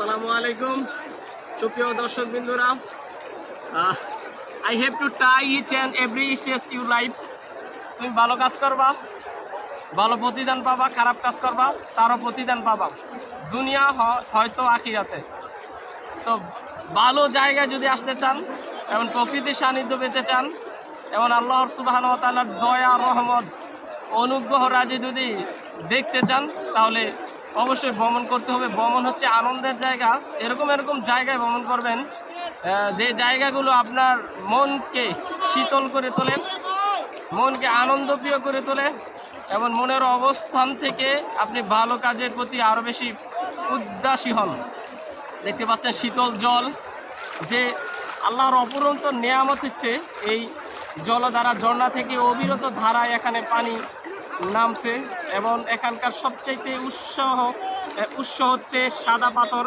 আসসালামু আলাইকুম। সুপ্রিয় দর্শক বিন্দুরা I have to try each and every stage you life তুমি ভালো কাজ করবা, ভালো প্রতিদান পাবা, খারাপ কাজ করবা, তারও প্রতিদান পাবা। দুনিয়া হয়তো আখিরাতে। তো ভালো জায়গায় যদি আসতে চান এবং প্রকৃতির সান্নিধ্য পেতে চান এবং আল্লাহর সুবাহান তাল্লার দয়া, রহমত, অনুগ্রহ, রাজি যদি দেখতে চান, তাহলে অবশ্যই ভ্রমণ করতে হবে। ভ্রমণ হচ্ছে আনন্দের জায়গা। এরকম এরকম জায়গায় ভ্রমণ করবেন যে জায়গাগুলো আপনার মনকে শীতল করে তোলে, মনকে আনন্দপ্রিয় করে তোলে এবং মনের অবস্থান থেকে আপনি ভালো কাজের প্রতি আরও বেশি উদ্দাসী হন। দেখতে পাচ্ছেন শীতল জল, যে আল্লাহর অপরন্ত নেয়ামত হচ্ছে এই জলধারা ঝর্ণা থেকে অবিরত ধারায় এখানে পানি নামছে এবং এখানকার সবচাইতে উৎসাহ উৎস হচ্ছে সাদা পাথর।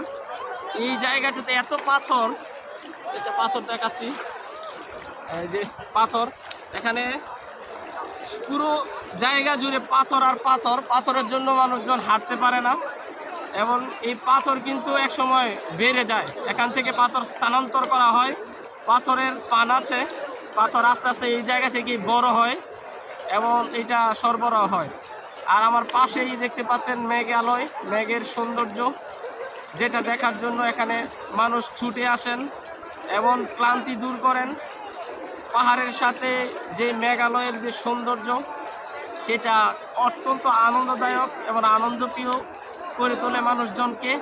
এই জায়গাটাতে এত পাথর এটা পাথর দেখাচ্ছি, এই যে পাথর, এখানে পুরো জায়গা জুড়ে পাথর আর পাথর, পাথরের জন্য মানুষজন হাঁটতে পারে না এবং এই পাথর কিন্তু এক সময় বেড়ে যায়। এখান থেকে পাথর স্থানান্তর করা হয়, পাথরের পান আছে, পাথর আস্তে আস্তে এই জায়গা থেকেই বড় হয়। এবং এটা সরবরাহ হয়। আর আমার পাশেই দেখতে পাচ্ছেন মেঘালয় মেঘের সৌন্দর্য, যেটা দেখার জন্য এখানে মানুষ ছুটে আসেন এবং ক্লান্তি দূর করেন। পাহাড়ের সাথে যে মেঘালয়ের যে সৌন্দর্য, সেটা অত্যন্ত আনন্দদায়ক এবং আনন্দপ্রিয় করে তোলে মানুষজনকে।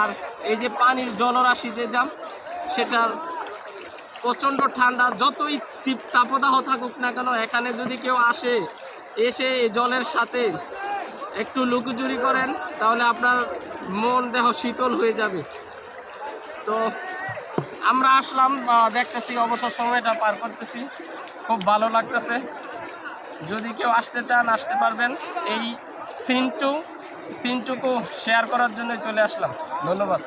আর এই যে পানির জলরাশি যে যান সেটার প্রচণ্ড ঠান্ডা, যতই তীপ- তাপদাহ থাকুক না কেন, এখানে যদি কেউ আসে, এসে জলের সাথে একটু লুকোচুরি করেন, তাহলে আপনার মন দেহ শীতল হয়ে যাবে। তো আমরা আসলাম দেখতেছি, অবসর সময়টা পার করতেছি। খুব ভালো লাগতেছে। যদি কেউ আসতে চান, আসতে পারবেন। এই সিনটু, সিনটুকু শেয়ার করার জন্য চলে আসলাম। ধন্যবাদ।